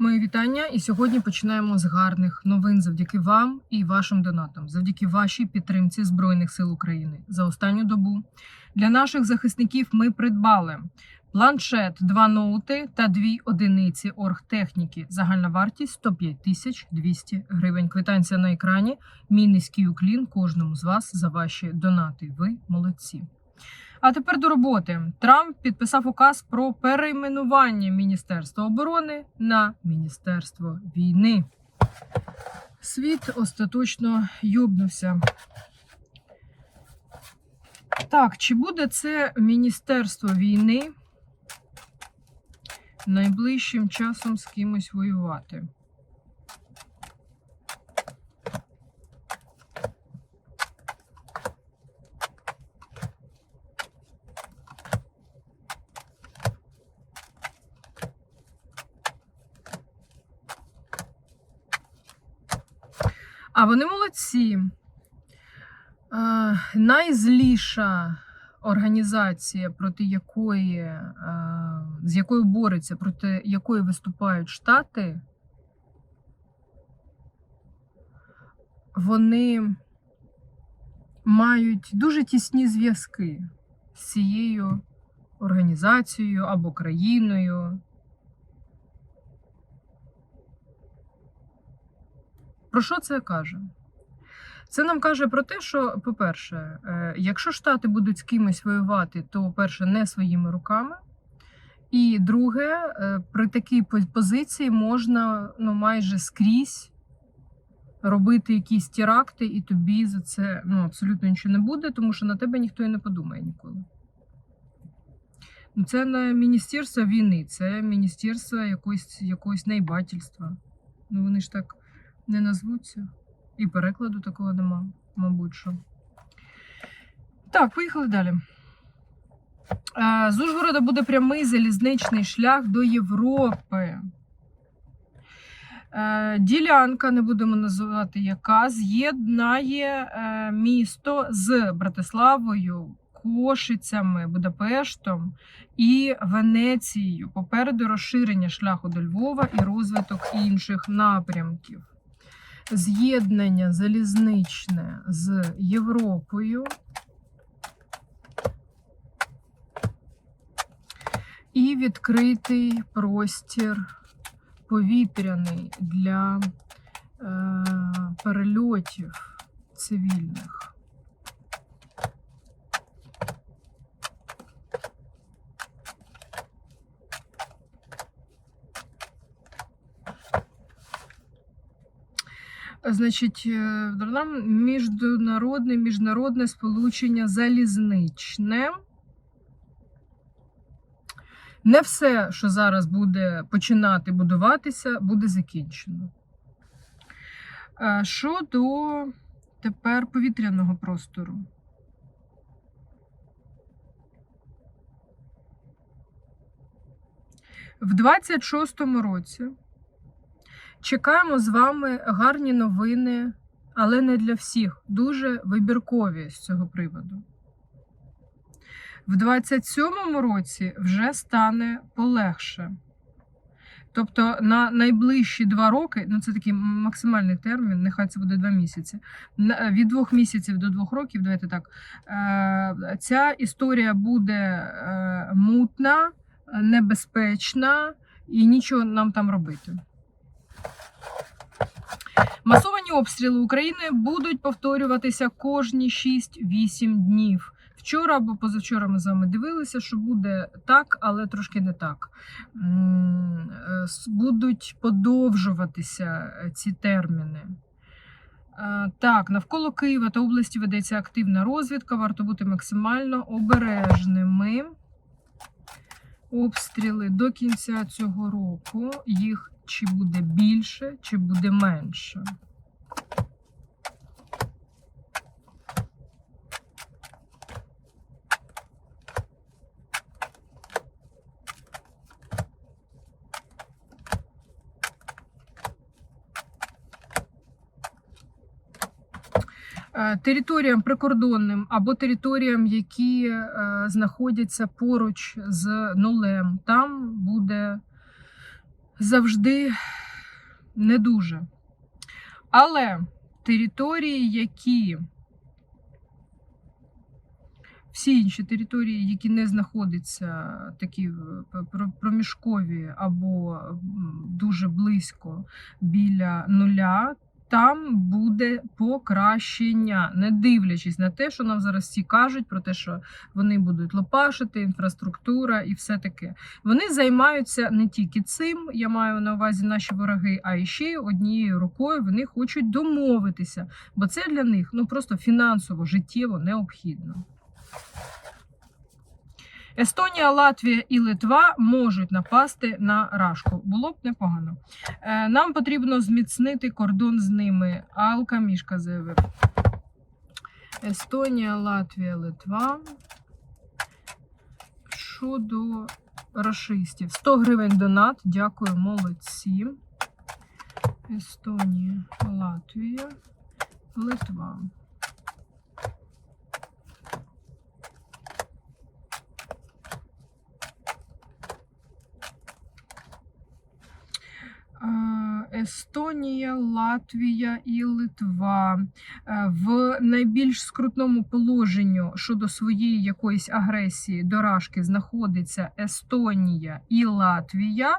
Мої вітання. І сьогодні починаємо з гарних новин завдяки вам і вашим донатам, завдяки вашій підтримці Збройних сил України за останню добу. Для наших захисників ми придбали планшет, два ноути та дві одиниці оргтехніки. Загальна вартість 105 тисяч 200 гривень. Квитанція на екрані. Мій низький уклін кожному з вас за ваші донати. Ви молодці. А тепер до роботи. Трамп підписав указ про перейменування Міністерства оборони на Міністерство війни. Світ остаточно йобнувся. Так, чи буде це Міністерство війни найближчим часом з кимось воювати? А вони молодці. Е, найзліша організація, проти якої, е, з якою бореться, проти якої виступають Штати, вони мають дуже тісні зв'язки з цією організацією або країною. Про що це каже? Це нам каже про те, що, по-перше, е, якщо Штати будуть з кимось воювати, то, перше, не своїми руками. І друге, е, при такій позиції можна ну, майже скрізь робити якісь теракти, і тобі за це ну, абсолютно нічого не буде, тому що на тебе ніхто і не подумає ніколи. Ну, Це не міністерство війни, це міністерство якогось, якогось найбательства. Ну вони ж так не назвуться. І перекладу такого нема, мабуть що. Так, поїхали далі. З Ужгорода буде прямий залізничний шлях до Європи. Е, Ділянка, не будемо називати яка, з'єднає е, місто з Братиславою, Кошицями, Будапештом і Венецією. Попереду розширення шляху до Львова і розвиток інших напрямків з'єднання залізничне з Європою. І відкритий простір повітряний для е, перельотів цивільних. Значить, е, нам міжнародне міжнародне сполучення залізничне. Не все, що зараз буде починати будуватися, буде закінчено. Е, Щодо тепер повітряного простору. В 26-му році Чекаємо з вами гарні новини, але не для всіх. Дуже вибіркові з цього приводу. В 27-му році вже стане полегше. Тобто на найближчі два роки, ну це такий максимальний термін, нехай це буде два місяці. Від двох місяців до двох років, давайте так. е, Ця історія буде е, мутна, небезпечна і нічого нам там робити. Масовані обстріли України будуть повторюватися кожні 6-8 днів. Вчора або позавчора ми з вами дивилися, що буде так, але трошки не так. Е, Будуть подовжуватися е, ці терміни. Е, Так, навколо Києва та області ведеться активна розвідка. Варто бути максимально обережними. Обстріли до кінця цього року їх чи буде більше, чи буде менше. Е, Територіям прикордонним або територіям, які е, знаходяться поруч з нулем, там буде завжди не дуже. Але території, які всі інші території, які не знаходяться такі е, проміжкові або дуже близько біля нуля, там буде покращення, не дивлячись на те, що нам зараз всі кажуть про те, що вони будуть лопашити, інфраструктура і все таке. Вони займаються не тільки цим, я маю на увазі наші вороги, а ще однією рукою вони хочуть домовитися, бо це для них ну просто фінансово, життєво необхідно. Естонія, Латвія і Литва можуть напасти на Рашку. Було б непогано. Е, Нам потрібно зміцнити кордон з ними. Алка Мішка заявив. Естонія, Латвія, Литва. Щодо рашистів. 100 гривень донат. Дякую, молодці. Естонія, Латвія, Литва. Е, Естонія, Латвія і Литва Е, в найбільш скрутному положенні щодо своєї якоїсь агресії до Рашки знаходиться Естонія і Латвія.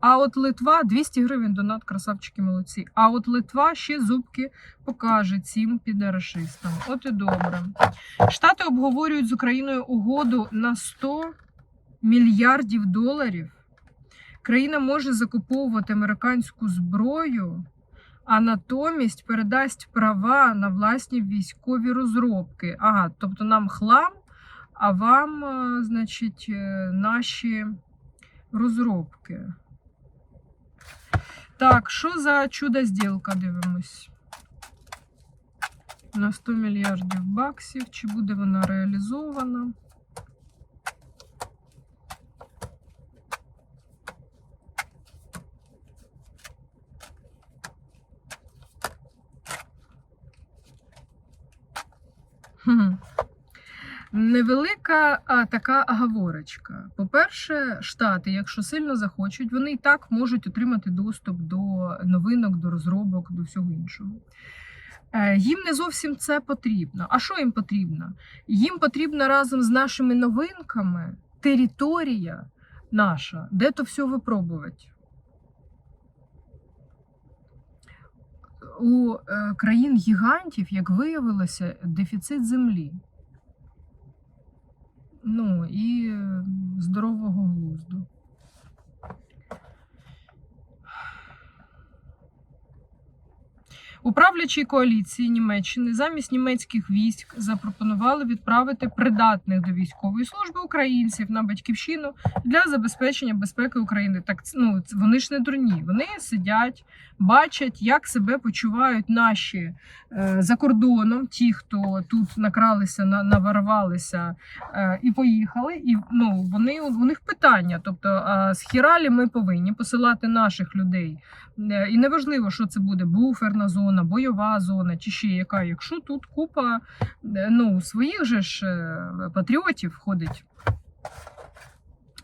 А от Литва 200 гривень донат, красавчики молодці. А от Литва ще зубки покаже цим підарашистам. От і добре. Штати обговорюють з Україною угоду на 100 мільярдів доларів. Країна може закуповувати американську зброю, а натомість передасть права на власні військові розробки. Ага, тобто нам хлам, а вам, е, значить, е, наші розробки. Так, що за чудо зділка дивимось? На 100 мільярдів баксів. Чи буде вона реалізована? Невелика а, така оговорочка. По-перше, штати, якщо сильно захочуть, вони і так можуть отримати доступ до новинок, до розробок, до всього іншого. Е, Їм не зовсім це потрібно. А що їм потрібно? Їм потрібно разом з нашими новинками територія наша, де то все випробувати. У е, країн гігантів, як виявилося, дефіцит землі. Ну і е, здорового глузду. У правлячій коаліції Німеччини замість німецьких військ запропонували відправити придатних до військової служби українців на батьківщину для забезпечення безпеки України. Так ну вони ж не дурні. Вони сидять, бачать, як себе почувають наші е, за кордоном, ті, хто тут накралися, на, наварвалися е, і поїхали. І ну вони у них питання. Тобто, а з хіралі ми повинні посилати наших людей. Е, І неважливо, що це буде буферна зона, бойова зона чи ще яка. Якщо тут купа е, ну, своїх же ж е, патріотів ходить.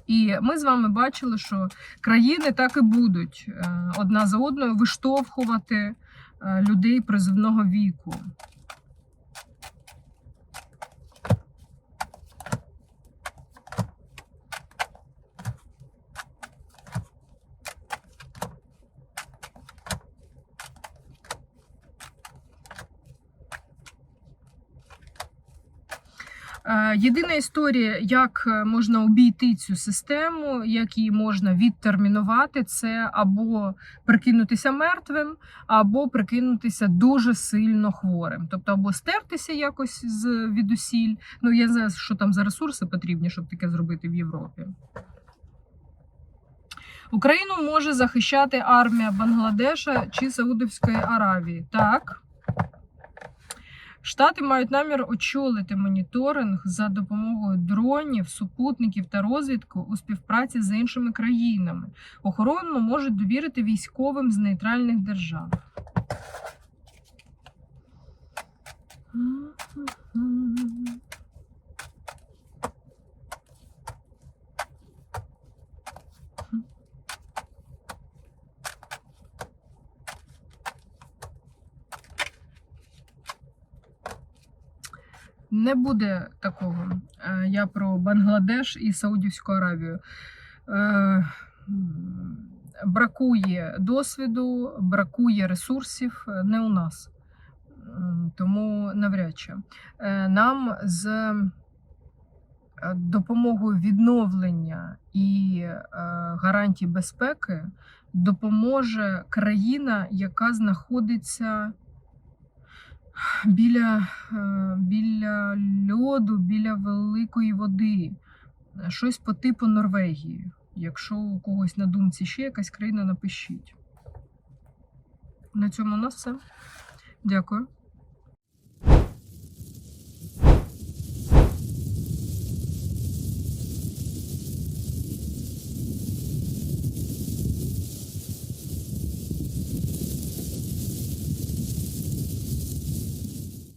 І ми з вами бачили, що країни так і будуть е, одна за одною виштовхувати людей призивного віку. Єдина історія, як е, можна обійти цю систему, як її можна відтермінувати, це або прикинутися мертвим, або прикинутися дуже сильно хворим. Тобто, або стертися якось з відусіль. Ну я знаю, що там за ресурси потрібні, щоб таке зробити в Європі. Україну може захищати армія Бангладеша чи Саудовської Аравії. Так. Штати мають намір очолити моніторинг за допомогою дронів, супутників та розвідку у співпраці з іншими країнами. Охорону можуть довірити військовим з нейтральних держав. Не буде такого. Е, Я про Бангладеш і Саудівську Аравію. Е, Бракує досвіду, бракує ресурсів е, не у нас. Тому навряд чи. Нам з допомогою відновлення і гарантій безпеки допоможе країна, яка знаходиться біля, е, біля льоду, біля великої води. Щось по типу Норвегії. Якщо у когось на думці ще якась країна, напишіть. На цьому у нас все. Дякую.